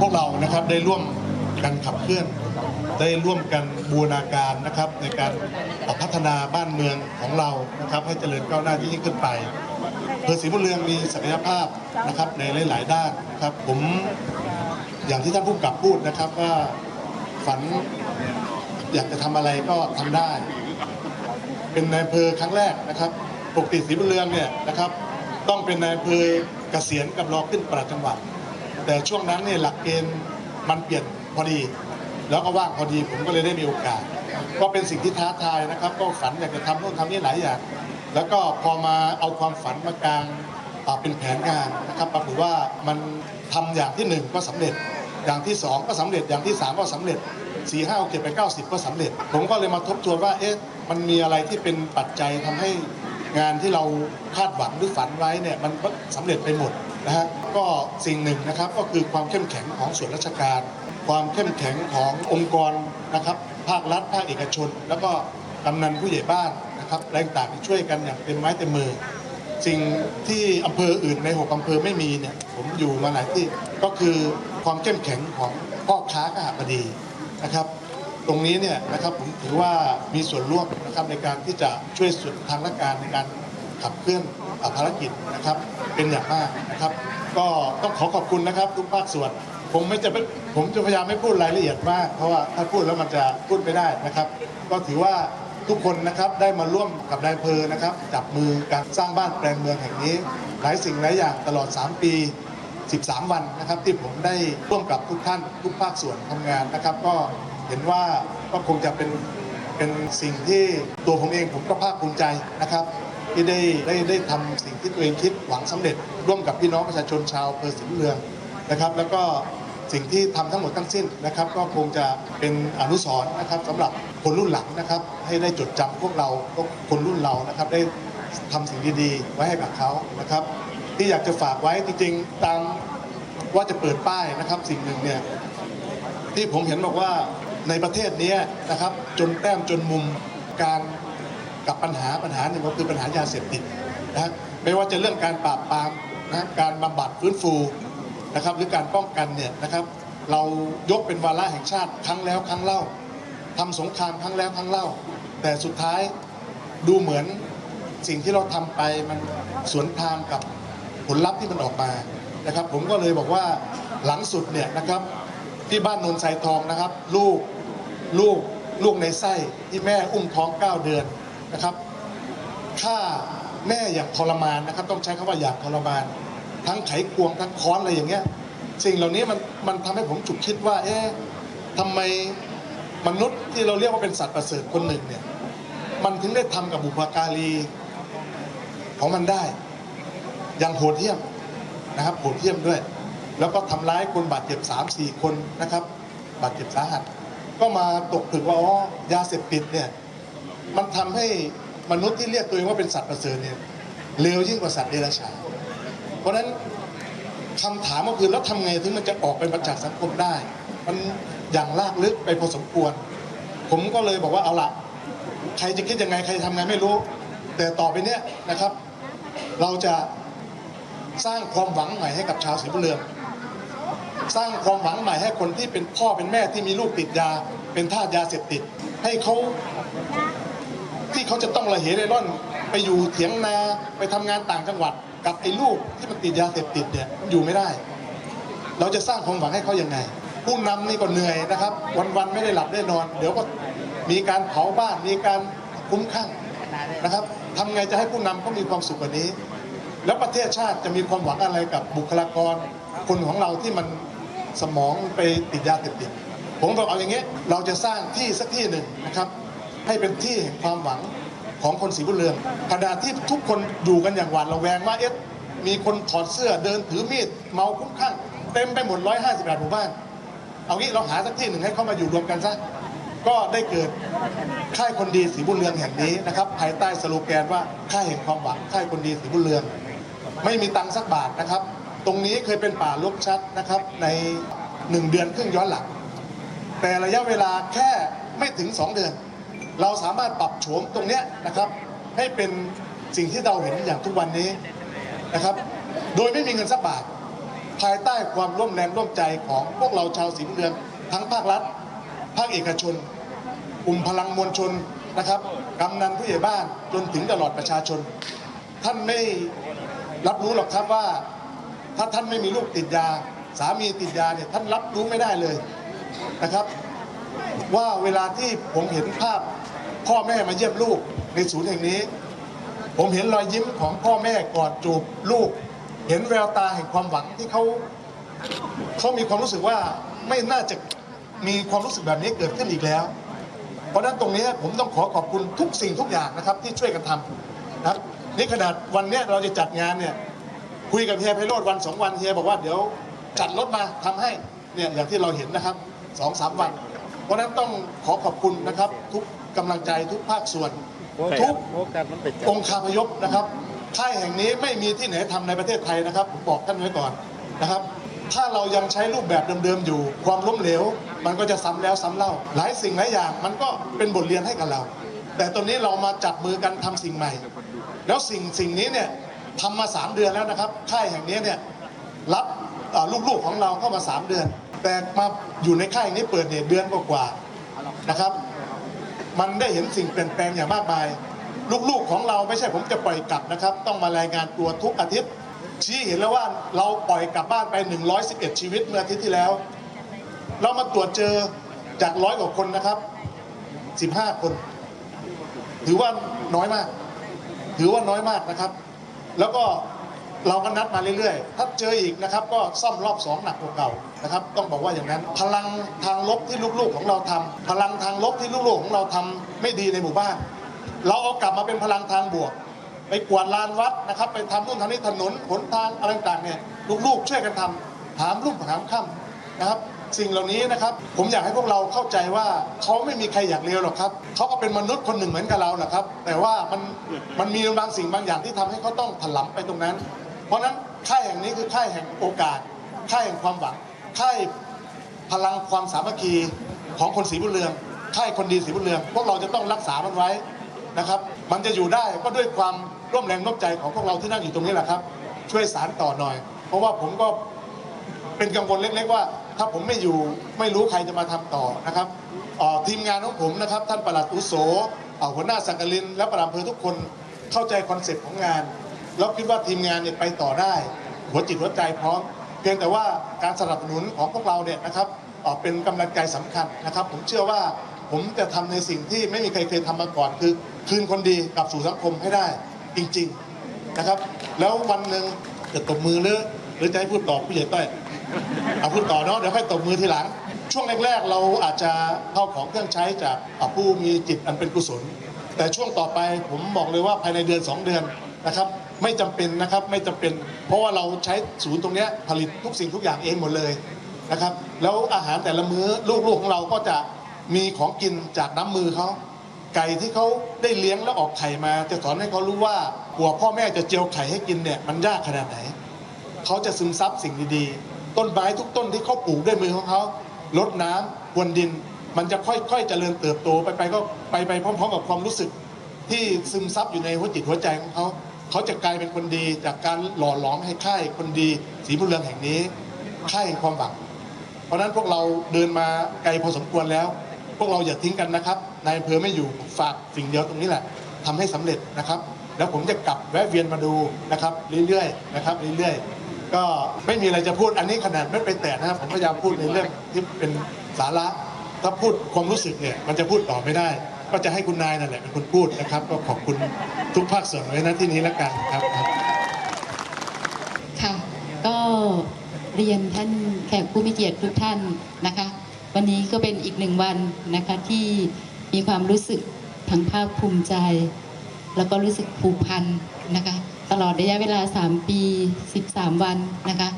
พวกเรานะครับได้ร่วมกันขับเคลื่อน ได้ร่วมกันบูรณาการนะครับ ในการพัฒนาบ้านเมืองของเรานะครับ ให้เจริญก้าวหน้ายิ่งขึ้นไปอำเภอศรีบุญเรืองมีศักยภาพนะครับในหลาย ๆ ด้านนะครับ ผมอย่างที่ท่านผู้กับพูดนะครับว่าฝันอยากจะทำอะไรก็ทำได้ เป็นนายอำเภอครั้งแรกนะครับปกติศรีบุญเรืองเนี่ยนะครับ ต้องเป็นนายอำเภอเกษียณกับรอขึ้นประจังหวัด แต่ช่วงนั้นเนี่ยหลักเกณฑ์มันเปลี่ยนพอดี แล้วก็ว่างพอดีผมก็เลยได้มีโอกาส ก็เป็นสิ่งที่ท้าทายนะครับ ก็ฝันอยากจะทำโน่นทำนี่หลายอย่างแล้วก็พอมาเอาความฝันมากลางเป็นแผนงานนะครับปรากฏว่ามันทำอย่างที่หนึ่งก็สำเร็จ อย่างที่สองก็สำเร็จอย่างที่สามก็สำเร็จสี่ห้าหกเจ็ดแปเก้าสิบก็สำเร็จ ผมก็เลยมาทบทวนว่าเอ๊ะมันมีอะไรที่เป็นปัจจัยทำให้งานที่เราคาดหวังหรือฝันไว้เนี่ยมันก็สำเร็จไปหมด นะฮะก็สิ่งหนึ่งนะครับก็คือความเข้มแข็งของส่วนราชการ ความเข้มแข็งขององค์กรนะครับภาครัฐภาคเอกชน แล้วก็กำนันผู้ใหญ่บ้านนะครับแรงต่างที่ช่วยกันอย่างเต็มไม้เต็มมือ สิ่งที่อำเภออื่นในหกอำเภอไม่มีเนี่ยผมอยู่มาหลายที่ก็คือความเข้มแข็งของพ่อค้ากหบดีนะครับตรงนี้เนี่ยนะครับผมถือว่ามีส่วนร่วมนะครับในการที่จะช่วยส่วนทางราชการในการขับเคลื่อน ภารกิจนะครับเป็นอย่างมากนะครับ ก็ต้องขอขอบคุณนะครับ ทุกภาคส่วน ผมไม่จะไม่ผมจะพยายามไม่พูดรายละเอียดมาก เพราะว่าถ้าพูดแล้วมันจะพูดไม่ได้นะครับ ก็ถือว่าทุกคนนะครับได้มาร่วมกับนายเภอนะครับจับมือการสร้างบ้านแปลงเมืองแห่งนี้ หลายสิ่งหลายอย่างตลอด 3 ปี 13 วันนะครับ ที่ผมได้ร่วมกับทุกท่านทุกภาคส่วนทำงานนะครับ ก็เห็นว่าก็คงจะเป็นเป็นสิ่งที่ตัวผมเองผมก็ภาคภูมิใจนะครับ ที่ได้ได้ได้ทำสิ่งที่ตัวเองคิดหวังสำเร็จ ร่วมกับพี่น้องประชาชนชาวอำเภอศรีบุญเรืองนะครับ แล้วก็สิ่งที่ทำทั้งหมดทั้งสิ้นนะครับ ก็คงจะเป็นอนุสรณ์นะครับสำหรับคนรุ่นหลังนะครับ ให้ได้จดจำพวกเราคนรุ่นเรานะครับ ได้ทำสิ่งดีๆ ไว้ให้กับเขานะครับ ที่อยากจะฝากไว้จริงๆตามว่าจะเปิดป้ายนะครับสิ่งหนึ่งเนี่ยที่ผมเห็นบอกว่าในประเทศนี้นะครับจนแต้มจนมุมการ กับปัญหาปัญหาหนึ่งก็คือปัญหายาเสพติดนะไม่ว่าจะเรื่องการปราบปรามนะการบำบัดฟื้นฟูนะครับหรือการป้องกันเนี่ยนะครับ เรายกเป็นวาระแห่งชาติครั้งแล้วครั้งเล่าทำสงครามครั้งแล้วครั้งเล่า แต่สุดท้ายดูเหมือนสิ่งที่เราทำไปมันสวนทางกับผลลัพธ์ที่มันออกมานะครับ ผมก็เลยบอกว่าหลังสุดเนี่ยนะครับที่บ้านโนนไซทองนะครับ ลูกลูกลูกในไส้ที่แม่อุ้มท้อง 9 เดือน นะครับฆ่าแม่อยางทรมานนะครับ ต้องใช้คำว่าอยางทรมาน ทั้งไขควงทั้งค้อนอะไรอย่างเงี้ยสิ่งเหล่านี้มันมันทำให้ผมฉุกคิดว่า เอ๊ะทำไมมนุษย์ที่เราเรียกว่าเป็นสัตว์ประเสริฐคนหนึ่งเนี่ย มันถึงได้ทำกับบุพการีของมันได้ อย่างโหดเหี้ยมนะครับโหดเหี้ยมด้วย แล้วก็ทำร้ายคนบาดเจ็บ3 4คนนะครับ บาดเจ็บสาหัส ก็มาตกผลึกว่าอ๋อยาเสพติดเนี่ย มันทำให้มนุษย์ที่เรียกตัวเองว่าเป็นสัตว์ประเสริฐเนี่ยเลวยิ่งกว่าสัตว์เดรัจฉานเพราะฉะนั้นคำถามก็คือแล้วทำไงถึงมันจะออกไปมาจากสังคมได้ มันอย่างลากลึกไปพอสมควร ผมก็เลยบอกว่าเอาละใครจะคิดยังไงใครจะทำไงไม่รู้ แต่ต่อไปเนี้ยนะครับ เราจะสร้างความหวังใหม่ให้กับชาวศรีบุเรืองสร้างความหวังใหม่ให้คนที่เป็นพ่อเป็นแม่ที่มีลูกติดยา เป็นทาสยาเสพติด ให้เขา เขาจะต้องระเหเร่ร่อน ไปอยู่เถียงนาไปทำงานต่างจังหวัด กับไอ้ลูกที่มันติดยาเสพติดเนี่ยอยู่ไม่ได้ เราจะสร้างความหวังให้เขายังไง ผู้นำนี่ก็เหนื่อยนะครับ วันๆไม่ได้หลับได้นอน เดี๋ยวก็มีการเผาบ้านมีการคุ้มข้างนะครับทำไงจะให้ผู้นำเขามีความสุขกว่านี้ แล้วประเทศชาติจะมีความหวังอะไรกับบุคลากร คนของเราที่มันสมองไปติดยาเสพติดผมบอกเอาอย่างเงี้ยเราจะสร้างที่สักที่หนึ่งนะครับ ให้เป็นที่แห่งความหวังของคนสีบุญเรืองขณะที่ทุกคนอยู่กันอย่างหวาดระแวงว่าเอ๊ะมีคนถอดเสื้อเดินถือมีดเมาคุ้มข้างเต็มไปหมด 158หมู่บ้าน เอางี้เราหาสักที่หนึ่งให้เข้ามาอยู่รวมกันซะก็ได้เกิดค่ายคนดีสีบุญเรืองแห่งนี้นะครับ ภายใต้สโลแกนว่าค่ายแห่งความหวังค่ายคนดีสีบุญเรือง ไม่มีตังค์สักบาทนะครับ ตรงนี้เคยเป็นป่าลกชัดนะครับในหนึ่งเดือนครึ่งย้อนหลัง แต่ระยะเวลาแค่ไม่ถึง2เดือน เราสามารถปรับโฉมตรงนี้นะครับให้เป็นสิ่งที่เราเห็นอย่างทุกวันนี้นะครับ โดยไม่มีเงินสักบาท ภายใต้ความร่วมแรงร่วมใจของพวกเราชาวสีบุญเรืองทั้งภาครัฐ ภาคเอกชนกลุ่มพลังมวลชนนะครับกำนันผู้ใหญ่บ้านจนถึงตลอดประชาชน ท่านไม่รับรู้หรอกครับว่า ถ้าท่านไม่มีลูกติดยา สามีติดยาเนี่ยท่านรับรู้ไม่ได้เลยนะครับ ว่าเวลาที่ผมเห็นภาพ พ่อแม่มาเยี่ยมลูกในศูนย์แห่งนี้ ผมเห็นรอยยิ้มของพ่อแม่กอดจูบลูก เห็นแววตาแห่งความหวังที่เขาเขามีความรู้สึกว่าไม่น่าจะมีความรู้สึกแบบนี้เกิดขึ้นอีกแล้ว เพราะนั้นตรงนี้ผมต้องขอขอบคุณทุกสิ่งทุกอย่างนะครับ ที่ช่วยกันทำนะครับนี่ขนาดวันนี้เราจะจัดงานเนี่ยคุยกับเฮียไพโรธวันสองวันเฮียบอกว่าเดี๋ยวจัดรถมาทำให้เนี่ยอย่างที่เราเห็นนะครับสองสามวัน เพราะนั้นต้องขอขอบคุณนะครับทุก กำลังใจทุกภาคส่วน ทุกโอกาสมันไปจับองค์คาพยพนะครับค่ายแห่งนี้ไม่มีที่ไหนทำในประเทศไทยนะครับผมบอกท่านไว้ก่อนนะครับ ถ้าเรายังใช้รูปแบบเดิมๆอยู่ ความล้มเหลว มันก็จะซ้ำแล้วซ้ำเล่า หลายสิ่งหลายอย่างมันก็เป็นบทเรียนให้กับเรา แต่ตอนนี้เรามาจับมือกันทำสิ่งใหม่ แล้วสิ่งสิ่งนี้เนี่ยทำมาสามเดือนแล้วนะครับค่ายแห่งนี้เนี่ยรับเอ่อลูกๆของเราเข้ามาสามเดือน แต่มาอยู่ในค่ายนี้เปิดเนี่ยเดือนกว่าๆนะครับ มันได้เห็นสิ่งเปลี่ยนแปลงอย่างมากมาย ลูกๆของเราไม่ใช่ผมจะปล่อยกลับนะครับ ต้องมารายงานตัวทุกอาทิตย์ ชี้เห็นแล้วว่าเราปล่อยกลับบ้านไป 111 ชีวิตเมื่ออาทิตย์ที่แล้ว เรามาตรวจเจอจากร้อยกว่าคนนะครับ 15 คน ถือว่าน้อยมาก ถือว่าน้อยมากนะครับ แล้วก็ เราก็นัดมาเรื่อยๆ ถ้าเจออีกนะครับก็ซ่อมรอบสองหนักกว่าเก่านะครับ ต้องบอกว่าอย่างนั้น พลังทางลบที่ลูกๆของเราทำพลังทางลบที่ลูกๆของเราทำไม่ดีในหมู่บ้าน เราเอากลับมาเป็นพลังทางบวก ไปกวาดลานวัดนะครับ ไปทำนู่นทำนี่ถนนหนทางอะไรต่างๆเนี่ยลูกๆช่วยกันทำถามรุ่งถามค่ำนะครับ สิ่งเหล่านี้นะครับ ผมอยากให้พวกเราเข้าใจว่าเขาไม่มีใครอยากเลวหรอกครับเขาก็เป็นมนุษย์คนหนึ่งเหมือนกับเราแหละครับ แต่ว่ามันมันมีบางสิ่งบางอย่างที่ทำให้เขาต้องถลำไปตรงนั้น เพราะฉะนั้นค่ายแห่งนี้คือค่ายแห่งโอกาส ค่ายแห่งความหวัง ค่ายพลังความสามัคคีของคนศรีบุญเรือง ค่ายคนดีศรีบุญเรือง พวกเราจะต้องรักษามันไว้นะครับ มันจะอยู่ได้ก็ด้วยความร่วมแรงร่วมใจของพวกเราที่นั่งอยู่ตรงนี้แหละครับ ช่วยสารต่อหน่อย เพราะว่าผมก็เป็นกังวลเล็ก ๆ ว่า ถ้าผมไม่อยู่ไม่รู้ใครจะมาทำต่อนะครับออทีมงานของผมนะครับ ท่านประหลัดอุโสอ่อหัวหน้าสังกลิน และปลัดอำเภอทุกคนเข้าใจคอนเซ็ปต์ของงาน แล้วคิดว่าทีมงานเนี่ยไปต่อได้ หัวจิตหัวใจพร้อม เพียงแต่ว่าการสนับสนุนของพวกเราเนี่ยนะครับเป็นกำลังใจสำคัญนะครับ ผมเชื่อว่าผมจะทำในสิ่งที่ไม่มีใครเคยทำมาก่อน คือคืนคนดีกลับสู่สังคมให้ได้จริง ๆนะครับ แล้ววันหนึ่งจะตบมือหรือหรือจะให้พูดต่อผู้ใหญ่ต้อยเอาพูดต่อเนาะเดี๋ยวค่อยตบมือทีหลัง ช่วงแรกๆ เราอาจจะเข้าของเครื่องใช้จากผู้มีจิตอันเป็นกุศล แต่ช่วงต่อไปผมบอกเลยว่าภายในเดือน 2 เดือนนะครับ ไม่จำเป็นนะครับไม่จำเป็น เพราะว่าเราใช้ศูนย์ตรงนี้ผลิตทุกสิ่งทุกอย่างเองหมดเลยนะครับ แล้วอาหารแต่ละมื้อลูกๆของเราก็จะมีของกินจากน้ำมือเขาไก่ที่เขาได้เลี้ยงแล้วออกไข่มา จะสอนให้เขารู้ว่าหัวพ่อแม่จะเจียวไข่ให้กินเนี่ยมันยากขนาดไหนเขาจะซึมซับสิ่งดีๆ ต้นไม้ทุกต้นที่เขาปลูกด้วยมือของเขาลดน้ำพรวนดิน มันจะค่อยๆเจริญเติบโตไปไปก็ไปไปพร้อม ๆ กับความรู้สึกที่ซึมซับอยู่ในหัวจิตหัวใจของเขา เขาจะกลายเป็นคนดีจากการหล่อหลอมให้ค่ายคนดีสีบุญเรืองแห่งนี้ค่ายความหวัง เพราะนั้นพวกเราเดินมาไกลพอสมควรแล้ว พวกเราอย่าทิ้งกันนะครับนายอำเภอไม่อยู่ฝากสิ่งเดียวตรงนี้แหละทำให้สำเร็จนะครับ แล้วผมจะกลับแวะเวียนมาดูนะครับ เรื่อยๆนะครับเรื่อยๆ ก็ไม่มีอะไรจะพูดอันนี้ขนาดไม่ไปแตะนะผมพยายามพูดในเรื่องที่เป็นสาระถ้าพูดความรู้สึกเนี่ยมันจะพูดต่อไม่ได้ ก็จะให้คุณนายนั่นแหละเป็นคนพูดนะครับ ก็ขอบคุณทุกภาคส่วนไว้นะที่นี้แล้วกันครับค่ะก็เรียนท่านแขกผู้มีเกียรติทุกท่านนะคะ วันนี้ก็เป็นอีกหนึ่งวันนะคะที่มีความรู้สึกทั้งภาคภูมิใจ แล้วก็รู้สึกผูกพันนะคะ ตลอดระยะเวลา 3 ปี 13 วันนะคะ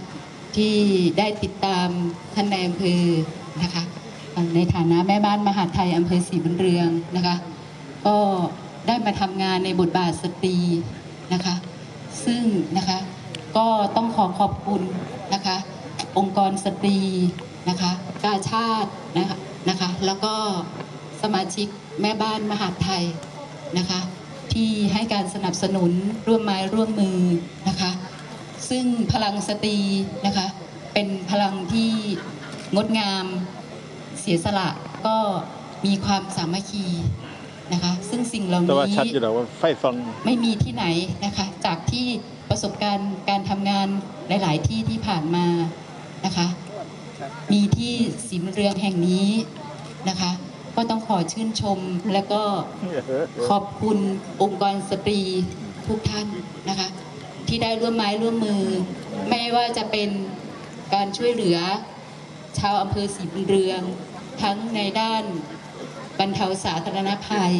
ที่ได้ติดตามท่านในอำเภอนะคะ ในฐานะแม่บ้านมหาดไทยอำเภอศรีบุญเรืองนะคะ ก็ได้มาทำงานในบทบาทสตรีนะคะ ซึ่งนะคะก็ต้องขอขอบคุณนะคะ องค์กรสตรีนะคะกาชาตินะคะนะคะ แล้วก็สมาชิกแม่บ้านมหาดไทยนะคะ ที่ให้การสนับสนุนร่วมไม้ร่วมมือนะคะ ซึ่งพลังสตรีนะคะ เป็นพลังที่งดงาม เสียสละก็มีความสามัคคีนะคะ ซึ่งสิ่งเหล่าแต่ว่านี้ชัดอยู่แล้วว่าไฟซอง ไม่มีที่ไหนนะคะ จากที่ประสบการณ์การทำงานหลาย ๆ ที่ที่ผ่านมานะคะ มีที่สีมนเรืองแห่งนี้นะคะ ก็ต้องขอชื่นชมและก็ ขอบคุณองค์กรสตรีทุกท่านนะคะ ที่ได้ร่วมไม้ร่วมมือ ไม่ว่าจะเป็นการช่วยเหลือ ชาวอำเภอศรีบุญเรือง ทั้งในด้านบรรเทาสาธารณภัย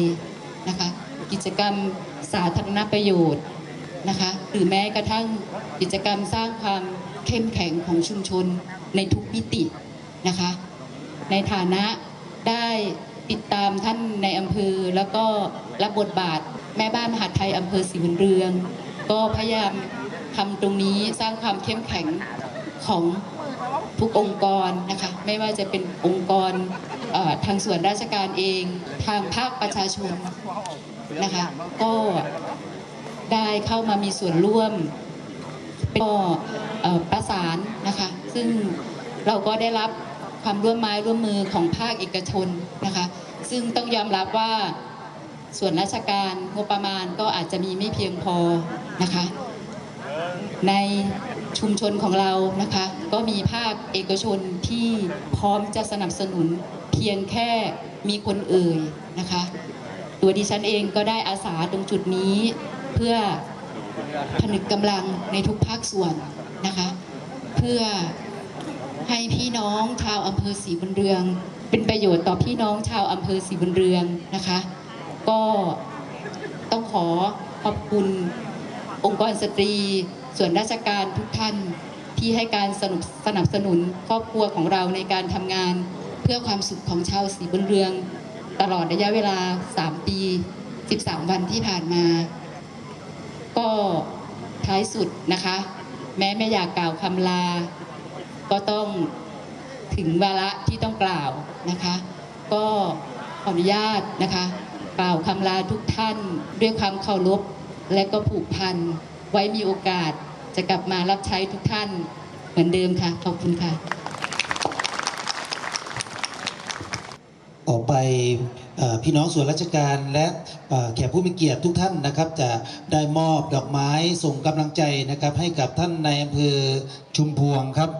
นะคะ กิจกรรมสาธารณประโยชน์นะคะ หรือแม้กระทั่งกิจกรรมสร้างความเข้มแข็งของชุมชนในทุกมิตินะคะ ในฐานะได้ติดตามท่านในอำเภอแล้วก็รับบทบาทแม่บ้านมหาไทยอำเภอศรีบุญเรือง ก็พยายามทำตรงนี้สร้างความเข้มแข็งของ ทุกองค์กรนะคะไม่ว่าจะเป็นองค์กรทางส่วนราชการเอง ทางภาคประชาชนนะคะก็ได้เข้ามามีส่วนร่วมก็ประสานนะคะซึ่งเราก็ได้รับความร่วมไม้ร่วมมือของภาคเอกชนนะคะซึ่งต้องยอมรับว่าส่วนราชการงบประมาณก็อาจจะมีไม่เพียงพอนะคะใน ชุมชนของเรานะคะ ก็มีภาคเอกชนที่พร้อมจะสนับสนุนเพียงแค่มีคนเอ่ยนะคะ ตัวดิฉันเองก็ได้อาสาตรงจุดนี้ เพื่อผนึกกำลังในทุกภาคส่วนนะคะ เพื่อให้พี่น้องชาวอำเภอศรีบุญเรือง เป็นประโยชน์ต่อพี่น้องชาวอำเภอศรีบุญเรืองนะคะ ก็ต้องขอขอบคุณองค์กรสตรี ส่วนราชการทุกท่านที่ให้การสนับสนับสนุนครอบครัวของเราในการทำงาน เพื่อความสุขของชาวศรีบุญเรือง ตลอดระยะเวลา 3 ปี 13 วันที่ผ่านมา ก็ท้ายสุดนะคะ แม้ไม่อยากกล่าวคำลา ก็ต้องถึงวาระที่ต้องกล่าวนะคะ ก็ขออนุญาตนะคะกล่าวคำลาทุกท่านด้วยความเคารพและก็ผูกพัน ไว้มีโอกาสจะกลับมารับใช้ทุกท่านเหมือนเดิมค่ะ ขอบคุณค่ะต่อไปพี่น้องส่วนราชการและแขกผู้มีเกียรติทุกท่านนะครับ จะได้มอบดอกไม้ส่งกำลังใจนะครับ ให้กับท่านในอำเภอชุมพวงครับ